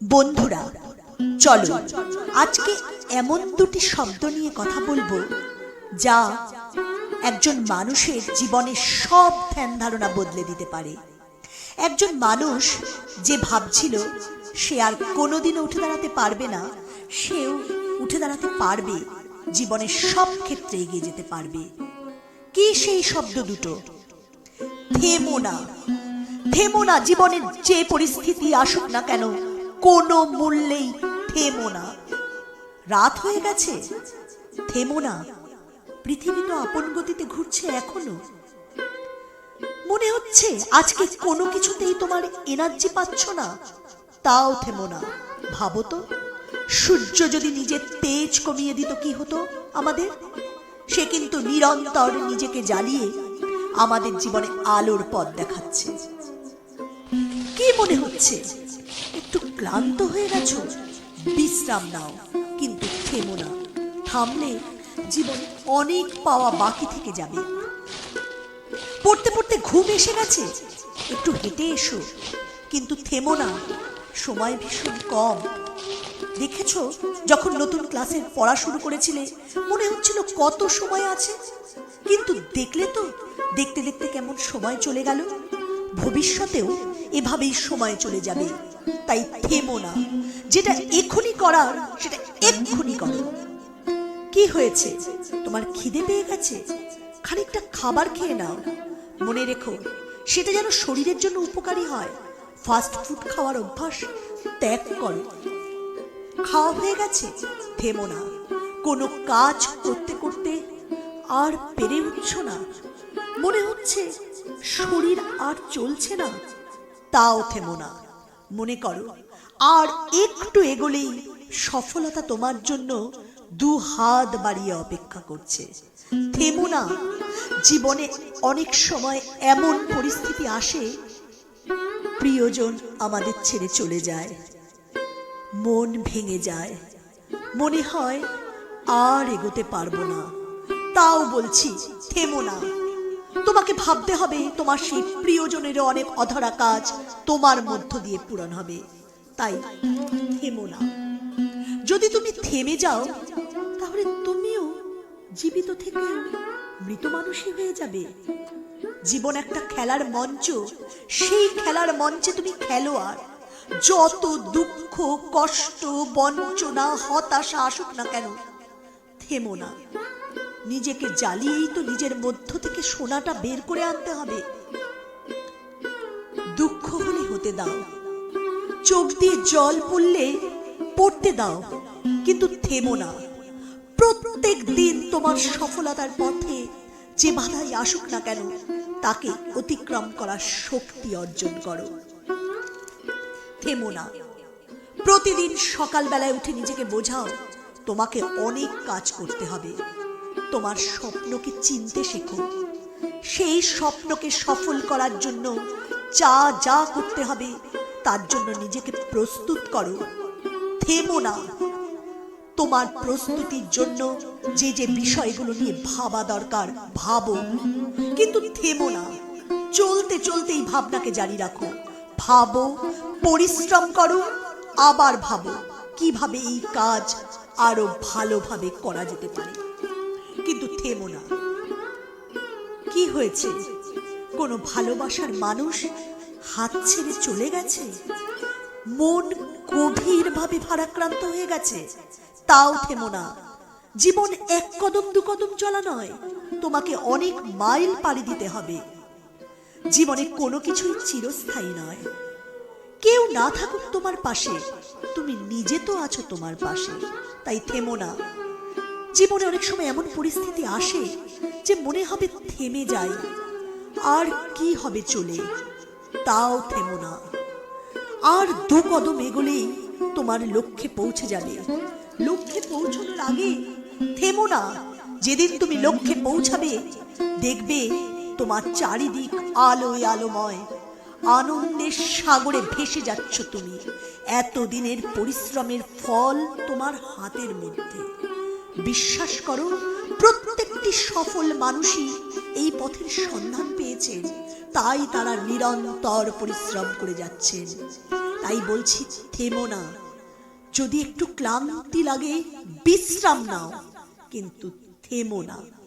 বন্ধুরা, চলো আজকে এমন দুটি শব্দ নিয়ে কথা বলব যা একজন মানুষের জীবনের সব ধ্যান ধারণা বদলে দিতে পারে। একজন মানুষ যে ভাবছিল সে আর কোনোদিনও উঠে দাঁড়াতে পারবে না, সেও উঠে দাঁড়াতে পারবে, জীবনের সব ক্ষেত্রে এগিয়ে যেতে পারবে। কি সেই শব্দ দুটো? থেমো না থেমো না, জীবনের যে পরিস্থিতি আসুক না কেন কোনো মূল্যেই থেমো না। রাত হয়ে গেছে, থেমো না। পৃথিবী তো আপন গতিতে ঘুরছে এখনও। মনে হচ্ছে আজকে কোনো কিছুতেই তোমার এনার্জি পাচ্ছ না, তাও থেমো না। ভাবো তো, সূর্য যদি নিজের তেজ কমিয়ে দিত কি হতো আমাদের? সে কিন্তু নিরন্তর নিজেকে জ্বালিয়ে আমাদের জীবনে আলোর পথ দেখাচ্ছে। কি মনে হচ্ছে? একটু ক্লান্ত হয়ে গেছো? বিশ্রাম নাও, কিন্তু থেমো না। থামলে জীবন অনেক পাওয়া বাকি থেকে যাবে। পড়তে পড়তে ঘুম এসে গেছে। একটু হেঁটে এসো, কিন্তু থেমো না। সময় ভীষণ কম। দেখেছ, যখন নতুন ক্লাসের পড়া শুরু করেছিলে, মনে হচ্ছিল কত সময় আছে? কিন্তু দেখলে তো, দেখতে দেখতে কেমন সময় চলে গেল। ভবিষ্যতেও এভাবেই সময় চলে যাবে। তাই থেমো না। যেটা এক্ষুনি করার, সেটা এক্ষুনি করো। কি হয়েছে? তোমার খিদে পেয়ে গেছে? খানিকটা খাবার খেয়ে নাও। মনে রেখো, সেটা যেন শরীরের জন্য উপকারী হয়। ফাস্ট ফুড খাওয়ার অভ্যাস ত্যাগ করো। খাওয়া হয়ে গেছে, থেমো না। কোনো কাজ করতে করতে আর পেরে উঠছ না। মনে হচ্ছে শরীর আর চলছে না। তাও থেমো না। মনে করো। আর একটু এগোলেই সফলতা তোমার জন্য দু হাত বাড়িয়ে অপেক্ষা করছে। থেমো না। জীবনে অনেক সময় এমন পরিস্থিতি আসে, প্রিয়জন আমাদের ছেড়ে চলে যায়। মন ভেঙে যায়। মনে হয় আর এগোতে পারব না। তাও বলছি, থেমো না। তোমাকে ভাবতে হবে তোমার সেই প্রিয়জনেরও অনেক অধরা কাজ তোমার মধ্য দিয়ে পূরণ হবে। তাই থেমো না। যদি তুমি থেমে যাও, তাহলে তুমিও জীবিত থেকে মৃত মানুষই হয়ে যাবে। জীবন একটা খেলার মঞ্চ, সেই খেলার মঞ্চে তুমি খেলোয়াড়। যত দুঃখ, কষ্ট, বঞ্চনা, হতাশা আসুক না কেন, থেমো না। নিজেকে জ্বালিয়েই তো নিজের মধ্য থেকে সোনাটা বের করে আনতে হবে। দুঃখ হলে হতে দাও। চোখ দিয়ে জল পড়লে পড়তে দাও, কিন্তু থেমো না। প্রত্যেক দিন তোমার সফলতার পথে যে বাধাই আসুক না কেন, তাকে অতিক্রম করার শক্তি অর্জন করো। থেমো না। প্রতিদিন সকালবেলায় উঠে নিজেকে বোঝাও, তোমাকে অনেক কাজ করতে হবে। তোমার স্বপ্নকে চিনতে শেখো। সেই স্বপ্নকে সফল করার জন্য যা যা করতে হবে, তার জন্য নিজেকে প্রস্তুত করো। থেমো না। তোমার প্রস্তুতির জন্য যে যে বিষয়গুলো নিয়ে ভাবা দরকার, ভাবো। কিন্তু থেমো না। চলতে চলতে এই ভাবনাকে জারি রাখো। ভাবো, পরিশ্রম করো, আবার ভাবো কীভাবে এই কাজ আরও ভালোভাবে করা যেতে পারে। কিন্তু থেমো না। কি হয়েছে? কোনো ভালোবাসার মানুষ হাত ছেড়ে চলে গেছে? মন গভীরভাবে ভারাক্রান্ত হয়ে গেছে। তাও থেমো না। জীবন এক কদম, দু কদম চলা নয়। তোমাকে অনেক মাইল পাড়ি দিতে হবে। জীবনে কোনো কিছুই চিরস্থায়ী নয়। কেউ না থাকুক তোমার পাশে। তুমি নিজে তো আছো তোমার পাশে। তাই থেমো না। জীবনে অনেক সময় এমন পরিস্থিতি আসে যে মনে হবে থেমে যাই। আর কি হবে চলে? তাও থেমো না। আর দু কদম এগোলেই তোমার লক্ষ্যে পৌঁছে যাবে। লক্ষ্যে পৌঁছানোর আগে থেমো না। যেদিন তুমি লক্ষ্যে পৌঁছাবে, দেখবে তোমার চারিদিক আলোয় আলোময়। আনন্দের সাগরে ভেসে যাচ্ছ তুমি। এতদিনের পরিশ্রমের ফল তোমার হাতের মধ্যে। বিশ্বাস করো, প্রত্যেকটি সফল মানুষই এই পথের সন্ধান পেয়েছেন তাই তারা নিরন্তর পরিশ্রম করে যাচ্ছেন তাই বলছি, থেমো না। যদি একটু ক্লান্তি লাগে, বিশ্রাম নাও। কিন্তু থেমো না।